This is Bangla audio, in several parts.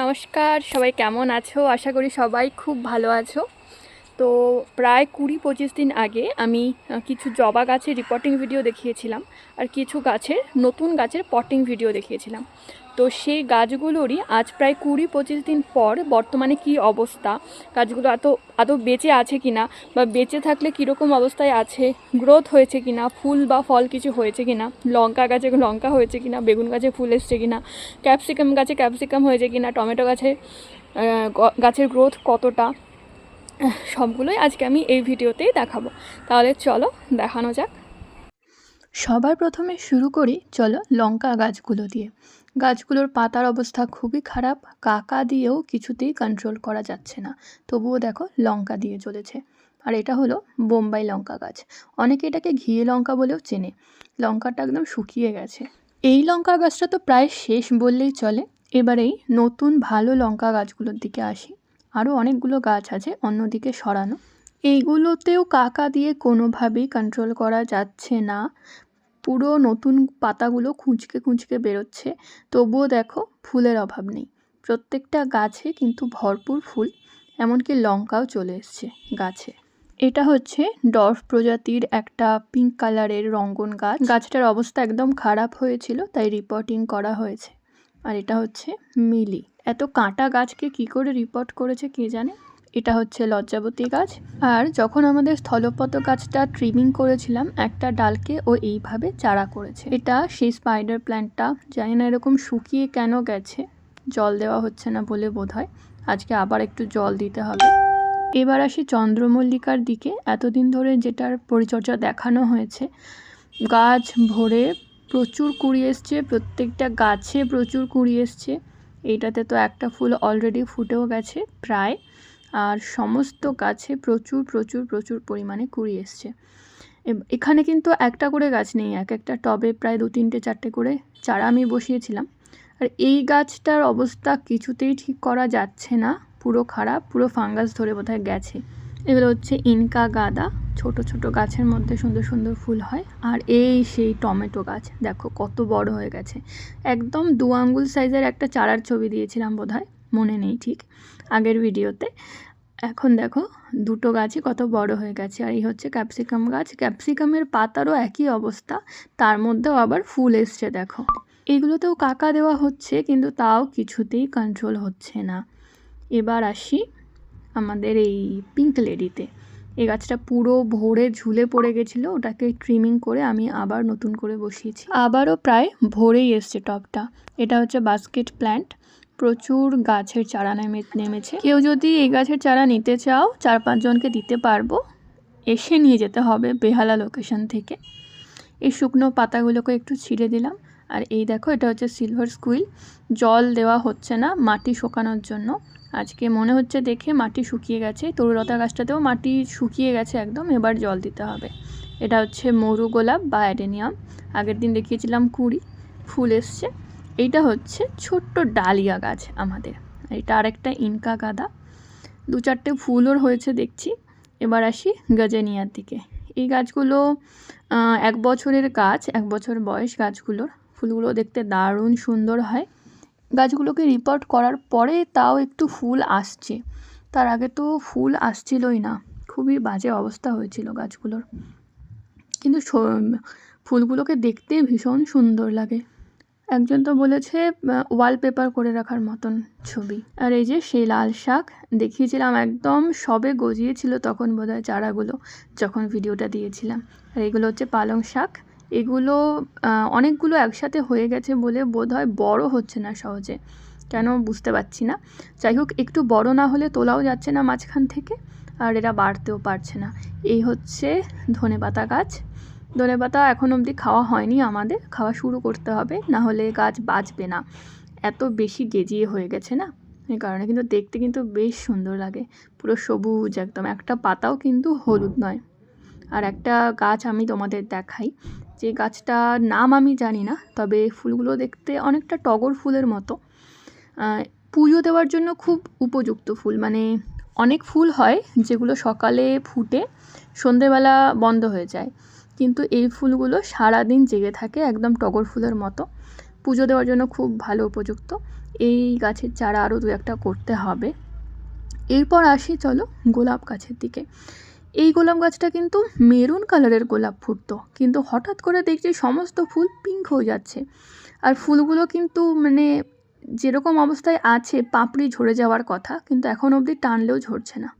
নমস্কার সবাই কেমন আছো? আশা করি সবাই খুব ভালো আছো। তো প্রায় কুড়ি পঁচিশ দিন আগে আমি কিছু জবা গাছের রিপোর্টিং ভিডিও দেখিয়েছিলাম আর কিছু গাছের নতুন গাছের পটিং ভিডিও দেখিয়েছিলাম। তো সেই গাছগুলোরই আজ প্রায় কুড়ি পঁচিশ দিন পর বর্তমানে কি অবস্থা, গাছগুলো এত, আদৌ বেঁচে আছে কি না বা বেঁচে থাকলে কীরকম অবস্থায় আছে গ্রোথ হয়েছে কি না ফুল বা ফল কিছু হয়েছে কি না লঙ্কা গাছে লঙ্কা হয়েছে কি না বেগুন গাছে ফুল এসছে কি না ক্যাপসিকাম গাছে ক্যাপসিকাম হয়েছে কি না টমেটো গাছে গাছের গ্রোথ কতটা সবগুলোই আজকে আমি এই ভিডিওতেই দেখাবো। তাহলে চলো দেখানো যাক। সবার প্রথমে শুরু করি, চলো লঙ্কা গাছগুলো দিয়ে। গাছগুলোর পাতার অবস্থা খুবই খারাপ, কাকা দিয়েও কিছুতেই কন্ট্রোল করা যাচ্ছে না। তবুও দেখো লঙ্কা দিয়ে চলেছে আর এটা হলো বোম্বাই লঙ্কা গাছ। অনেকে এটাকে ঘিয়ে লঙ্কা বলেও চেনে। লঙ্কাটা একদম শুকিয়ে গেছে। এই লঙ্কা গাছটা তো প্রায় শেষ বললেই চলে। এবারেই নতুন ভালো লঙ্কা গাছগুলোর দিকে আসি। আরও অনেকগুলো গাছ আছে অন্যদিকে সরানো। এইগুলোতেও কাকা দিয়ে কোনোভাবেই কন্ট্রোল করা যাচ্ছে না। পুরো নতুন পাতাগুলো খুঁচকে খুঁচকে বেরোচ্ছে। তবুও দেখো, ফুলের অভাব নেই। প্রত্যেকটা গাছে কিন্তু ভরপুর ফুল, এমনকি লঙ্কাও চলে এসছে গাছে। এটা হচ্ছে ডর্ফ প্রজাতির একটা পিঙ্ক কালারের রঙ্গন গাছ। গাছটার অবস্থা একদম খারাপ হয়েছিল, তাই রিপোর্টিং করা হয়েছে। আর এটা হচ্ছে মিলি। এত কাঁটা গাছকে কি করে রিপোর্ট করেছে কে জানে? এটা হচ্ছে লজ্জাবতী গাছ। আর যখন আমাদের স্থলপদ্ম গাছটা ট্রিমিং করেছিলাম, একটা ডালকে ও এইভাবে চারা করেছে। এটা সেই স্পাইডার প্ল্যান্টটা জানি না এরকম শুকিয়ে কেন গেছে, জল দেওয়া হচ্ছে না বলে বোধ হয় আজকে আবার একটু জল দিতে হবে। এবার আসি চন্দ্রমল্লিকার দিকে। এতদিন ধরে যেটার পরিচর্যা দেখানো হয়েছে, গাছ ভরে প্রচুর কুড়ি এসছে, প্রত্যেকটা গাছে প্রচুর কুড়ি এসছে। এইটাতে তো একটা ফুল অলরেডি ফুটেও গেছে প্রায়। আর সমস্ত গাছে প্রচুর প্রচুর প্রচুর পরিমাণে কুড়ি এসছে। এখানে কিন্তু একটা করে গাছ নেই, এক একটা টবে প্রায় দু তিনটে চারটে করে চারা আমি বসিয়েছিলাম। আর এই গাছটার অবস্থা কিছুতেই ঠিক করা যাচ্ছে না, পুরো খারাপ, পুরো ফাঙ্গাস ধরে বোধহয় গেছে। এগুলো হচ্ছে ইনকা গাদা, ছোট ছোট গাছের মধ্যে সুন্দর সুন্দর ফুল হয়। আর এই সেই টমেটো গাছ, দেখো কত বড় হয়ে গেছে। একদম দু আঙ্গুল সাইজের একটা চারার ছবি দিয়েছিলাম বোধহয়, মনে নেই ঠিক, আগের ভিডিওতে। এখন দেখো দুটো গাছই কত বড় হয়ে গেছে। আর এই হচ্ছে ক্যাপসিকাম গাছ, ক্যাপসিকামের পাতারও একই অবস্থা, তার মধ্যেও আবার ফুল এসছে দেখো। এগুলোতেও কাকা দেওয়া হচ্ছে, কিন্তু তাও কিছুতেই কন্ট্রোল হচ্ছে না। এবার আসি আমাদের এই পিঙ্ক লেডিতে এই গাছটা পুরো ভোরে ঝুলে পড়ে গেছিল, ওটাকে ট্রিমিং করে আমি আবার নতুন করে বসিয়েছি। আবারও প্রায় ভোরেই এসছে টবটা এটা হচ্ছে বাস্কেট প্ল্যান্ট প্রচুর গাছের চারা নেমে, নেমেছে। কেউ যদি এই গাছের চারা নিতে চাও, চার পাঁচজনকে দিতে পারব। এসে নিয়ে যেতে হবে বেহালা লোকেশন থেকে। এই শুকনো পাতাগুলোকে একটু ছিঁড়ে দিলাম। আর এই দেখো, এটা হচ্ছে সিলভার স্কুইল জল দেওয়া হচ্ছে না, মাটি শুকানোর জন্য। আজকে মনে হচ্ছে দেখে মাটি শুকিয়ে গেছে। তরুলতা গাছটাতেও মাটি শুকিয়ে গেছে একদম, এবার জল দিতে হবে। এটা হচ্ছে মরু গোলাপ বা অ্যাডেনিয়াম। আগের দিন দেখিয়েছিলাম কুড়ি, ফুল এসছে। এইটা হচ্ছে ছোট্ট ডালিয়া গাছ আমাদের। এটা আরেকটা ইনকা গাদা। দু চারটে ফুলও হয়েছে দেখছি। এবার আসি গজেনিয়ার দিকে। এই গাছগুলো এক বছরের গাছ, এক বছর বয়স গাছগুলোর। ফুলগুলো দেখতে দারুণ সুন্দর হয়। গাছগুলোকে রিপোর্ট করার পরে তাও একটু ফুল আসছে। তার আগে তো ফুল আসছিলই না। খুবই বাজে অবস্থা হয়েছিল গাছগুলোর। কিন্তু ফুলগুলোকে দেখতে ভীষণ সুন্দর লাগে। একজন তো বলেছে ওয়ালপেপার করে রাখার মতন ছবি। আর এই যে সেই লাল শাক, দেখিয়েছিলাম একদম সবে গজিয়েছিল তখন বোধহয় চারাগুলো, যখন ভিডিওটা দিয়েছিলাম। আর এগুলো হচ্ছে পালং শাক। এগুলো অনেকগুলো একসাথে হয়ে গেছে বলে বোধ হয় বড় হচ্ছে না সহজে। কেন বুঝতে পারছি না। যাই হোক, একটু বড় না হলে তোলাও যাচ্ছে না মাঝখান থেকে, আর এরা বাড়তেও পারছে না। এই হচ্ছে ধনেপাতা গাছ। ধনেপাতা এখন অবধি খাওয়া হয়নি আমাদের, খাওয়া শুরু করতে হবে, না হলে গাছ বাঁচবে না। এত বেশি গেজিয়ে হয়ে গেছে না? এই কারণে কিন্তু দেখতে কিন্তু বেশ সুন্দর লাগে। পুরো সবুজ একদম, একটা পাতাও কিন্তু হলুদ নয়। আর একটা গাছ আমি তোমাদের দেখাই। যে গাছটার নাম আমি জানি না, তবে ফুলগুলো দেখতে অনেকটা টগর ফুলের মতো। পুজো দেওয়ার জন্য খুব উপযুক্ত ফুল মানে অনেক ফুল হয় যেগুলো সকালে ফুটে সন্ধেবেলা বন্ধ হয়ে যায়। কিন্তু এই ফুলগুলো সারাদিন জেগে থাকে একদম টগর ফুলের মতো। পুজো দেওয়ার জন্য খুব ভালো উপযুক্ত। এই গাছের চারা আরও দু একটা করতে হবে। এরপর আসি চলো গোলাপ গাছের দিকে। এই গোলাপ গাছটা কিন্তু মেরুন কালারের গোলাপ ফুটতো। কিন্তু হঠাৎ করে দেখছি সমস্ত ফুল পিঙ্ক হয়ে যাচ্ছে। আর ফুলগুলো কিন্তু মানে যেরকম অবস্থায় আছে, পাপড়ি ঝরে যাওয়ার কথা, কিন্তু এখন অবধি টানলেও ঝরছে না।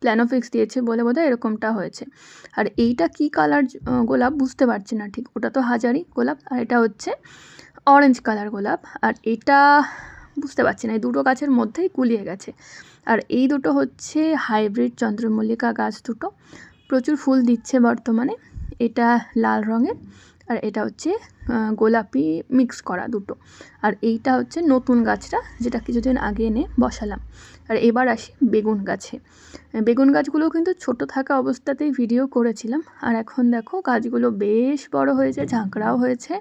প্ল্যানোফিক্স দিয়েছে বলে বোধহয় এরকমটা হয়েছে। আর এইটা কি কালার গোলাপ বুঝতে পারছি না ঠিক। ওটা তো হাজারি গোলাপ, আর এটা হচ্ছে অরেঞ্জ কালার গোলাপ। আর এটা বুঝতে পারছি না, এই দুটো গাছের মধ্যেই গুলিয়ে গেছে। আর এই দুটো হচ্ছে হাইব্রিড চন্দ্রমল্লিকা গাছ দুটো। প্রচুর ফুল দিচ্ছে বর্তমানে, এটা লাল রঙের, আর এটা হচ্ছে গোলাপি মিক্স করা দুটো। আর এইটা হচ্ছে নতুন গাছটা, যেটা কিছুদিন আগে এনে বসালাম। আর এবার আসি বেগুন গাছে। বেগুন গাছগুলো কিন্তু ছোট থাকা অবস্থাতেই ভিডিও করেছিলাম, আর এখন দেখো গাছগুলো বেশ বড় হয়েছে, ঝাঁকড়াও হয়েছে।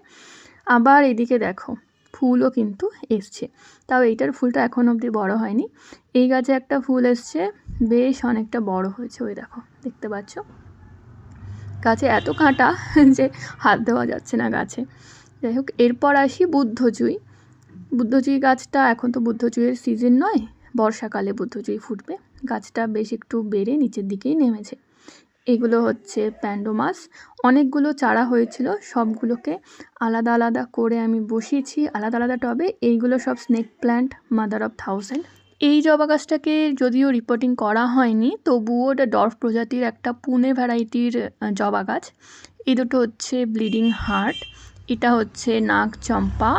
আবার এদিকে দেখো ফুলও কিন্তু এসছে। তাও এইটার ফুলটা এখন অবধি বড় হয়নি। এই গাছে একটা ফুল এসছে, বেশ অনেকটা বড় হয়েছে ওই দেখো, দেখতে পাচ্ছ? গাছে এত কাঁটা যে হাত দেওয়া যাচ্ছে না গাছে। যাই হোক, এরপর আসি বুদ্ধজুই। বুদ্ধজুই গাছটা এখন তো বুদ্ধজুইয়ের সিজন নয়, বর্ষাকালে বুদ্ধজুই ফুটবে। গাছটা বেশ একটু বেড়ে নিচের দিকেই নেমেছে। এগুলো হচ্ছে প্যান্ডোমাস। অনেকগুলো চারা হয়েছিল, সবগুলোকে আলাদা আলাদা করে আমি বসিয়েছি, আলাদা আলাদা টবে। এইগুলো সব snake plant mother of thousand এই জবা গাছটাকে যদিও রিপোর্টিং করা হয়নি, তবুও ওটা ডর্ফ প্রজাতির একটা পুনে ভ্যারাইটির জবা গাছ। এই দুটো হচ্ছে ব্লিডিং হার্ট এটা হচ্ছে নাগ চম্পা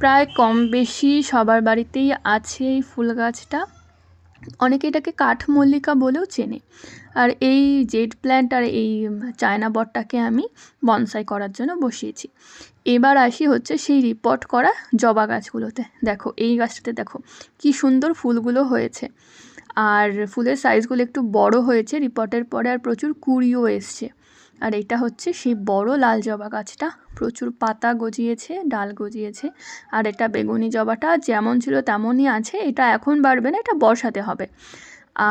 প্রায় কম বেশি সবার বাড়িতেই আছে এই ফুল গাছটা। অনেকে এটাকে কাঠমল্লিকা বলেও চেনে। আর এই জেড প্ল্যান্ট আর এই চায়না বটটাকে আমি বনসাই করার জন্য বসিয়েছি। এবার আসি হচ্ছে সেই রিপোর্ট করা জবা গাছগুলোতে। দেখো, এই গাছটাতে দেখো, কি সুন্দর ফুলগুলো হয়েছে। আর ফুলের সাইজগুলো একটু বড় হয়েছে রিপোর্টের পরে, আর প্রচুর কুড়িও এসছে। আর এটা হচ্ছে সেই বড় লাল জবা গাছটা। প্রচুর পাতা গজিয়েছে, ডাল গজিয়েছে। আর এটা বেগুনি জবাটা যেমন ছিল তেমনই আছে, এটা এখন বাড়বে না, এটা বর্ষাতে হবে।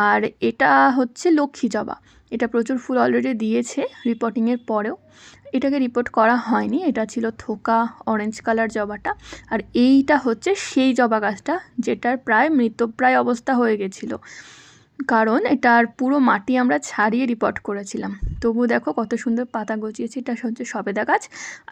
আর এটা হচ্ছে লক্ষ্মী জবা। এটা প্রচুর ফুল অলরেডি দিয়েছে রিপোর্টিংয়ের পরেও। এটাকে রিপোর্ট করা হয়নি, এটা ছিল থোকা অরেঞ্জ কালার জবাটা। আর এইটা হচ্ছে সেই জবা গাছটা, যেটার প্রায় মৃতপ্রায় অবস্থা হয়ে গেছিল। কারণ এটার পুরো মাটি আমরা ছাড়িয়ে রিপোর্ট করেছিলাম। তবু দেখো কত সুন্দর পাতা গজিয়েছে, এটা হচ্ছে সবেদা গাছ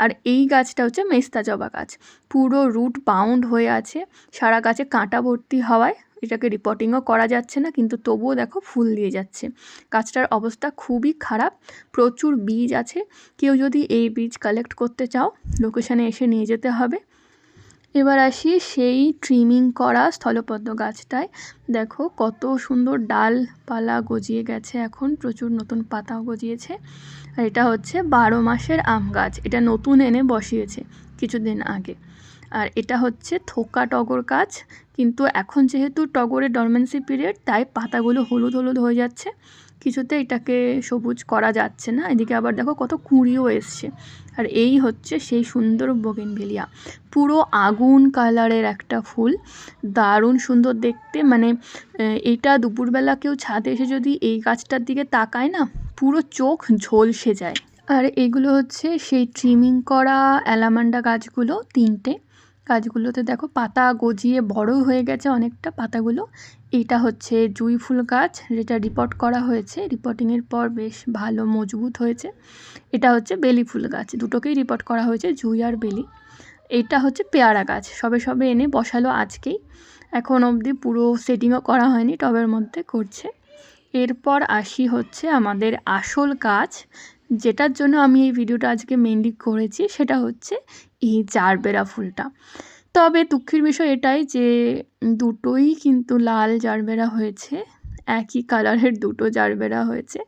আর এই গাছটা হচ্ছে মেস্তা জবা গাছ। পুরো রুট বাউন্ড হয়ে আছে, সারা গাছে কাঁটা ভর্তি হওয়ায় এটাকে রিপোর্টিংও করা যাচ্ছে না, কিন্তু তবুও দেখো ফুল দিয়ে যাচ্ছে। গাছটার অবস্থা খুবই খারাপ, প্রচুর বীজ আছে, কেউ যদি এই বীজ কালেক্ট করতে চাও লোকেশানে এসে নিয়ে যেতে হবে। এবার আসি সেই ট্রিমিং করা স্থলপদ্ম গাছটায়। দেখো কত সুন্দর ডালপালা গজিয়ে গেছে এখন, প্রচুর নতুন পাতাও গজিয়েছে। আর এটা হচ্ছে বারো মাসের আম গাছ, এটা নতুন এনে বসিয়েছে কিছুদিন আগে। আর এটা হচ্ছে থোকা টগর গাছ, কিন্তু এখন যেহেতু টগরের ডরমেন্সি পিরিয়ড তাই পাতাগুলো হলুদ হলুদ হয়ে যাচ্ছে। কিছুতে এটাকে সবুজ করা যাচ্ছে না। এদিকে আবার দেখো কত কুঁড়িও এসছে। আর এই হচ্ছে সেই সুন্দর বোগেনভেলিয়া। পুরো আগুন কালারের একটা ফুল। দারুণ সুন্দর দেখতে। মানে এটা দুপুরবেলা কেউ ছাদে এসে যদি এই গাছটার দিকে তাকায় না, পুরো চোখ ঝলসে যায়। আর এগুলো হচ্ছে সেই ট্রিমিং করা অ্যালামান্ডা গাছগুলো তিনটে। গাছগুলোতে দেখো পাতা গজিয়ে বড় হয়ে গেছে অনেকটা। পাতাগুলো এটা হচ্ছে জুঁই ফুল গাছ যেটা রিপোর্ট করা হয়েছে। রিপোর্টিংয়ের পর বেশ ভালো, মজবুত হয়েছে। এটা হচ্ছে বেলি ফুল গাছ, দুটোকেই রিপোর্ট করা হয়েছে জুঁই আর বেলি। এটা হচ্ছে পেয়ারা গাছ, সবে সবে এনে বসালো আজকেই। এখন অবধি পুরো সেটিংও করা হয়নি, টবের মধ্যে করছে। এরপর আসি হচ্ছে আমাদের আসল গাছ যেটার জন্য আমি এই ভিডিওটা আজকে মেনলি করেছি সেটা হচ্ছে এই জারবেরা ফুলটা। তবে দুঃখের বিষয় এটাই যে দুটোই কিন্তু লাল জারবেরা হয়েছে, একই কালারের দুটো জারবেরা হয়েছে।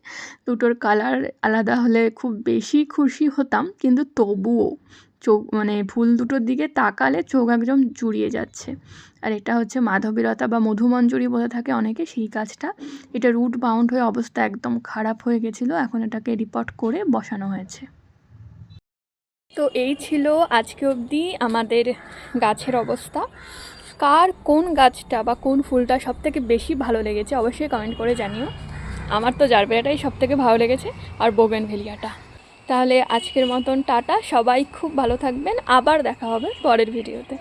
দুটোর কালার আলাদা হলে খুব বেশি খুশি হতাম, কিন্তু তবুও চোখ মানে ফুল দুটোর দিকে তাকালে চোখ একদম জুড়িয়ে যাচ্ছে। আর এটা হচ্ছে মাধবীলতা বা মধুমঞ্জরি বলে থাকে অনেকে, সেই গাছটা এটা রুট বাউন্ড হয়ে অবস্থা একদম খারাপ হয়ে গেছিল, এখন এটাকে রিপোর্ট করে বসানো হয়েছে। তো এই ছিল আজকে অবধি আমাদের গাছের অবস্থা। কার কোন গাছটা বা কোন ফুলটা সব থেকে বেশি ভালো লেগেছে, অবশ্যই কমেন্ট করে জানিও। আমার তো জারবেরাটাই সব থেকে ভালো লেগেছে, আর বোগেন ভেলিয়াটা তাহলে আজকের মতন টাটা সবাই খুব ভালো থাকবেন আবার দেখা হবে পরের ভিডিওতে।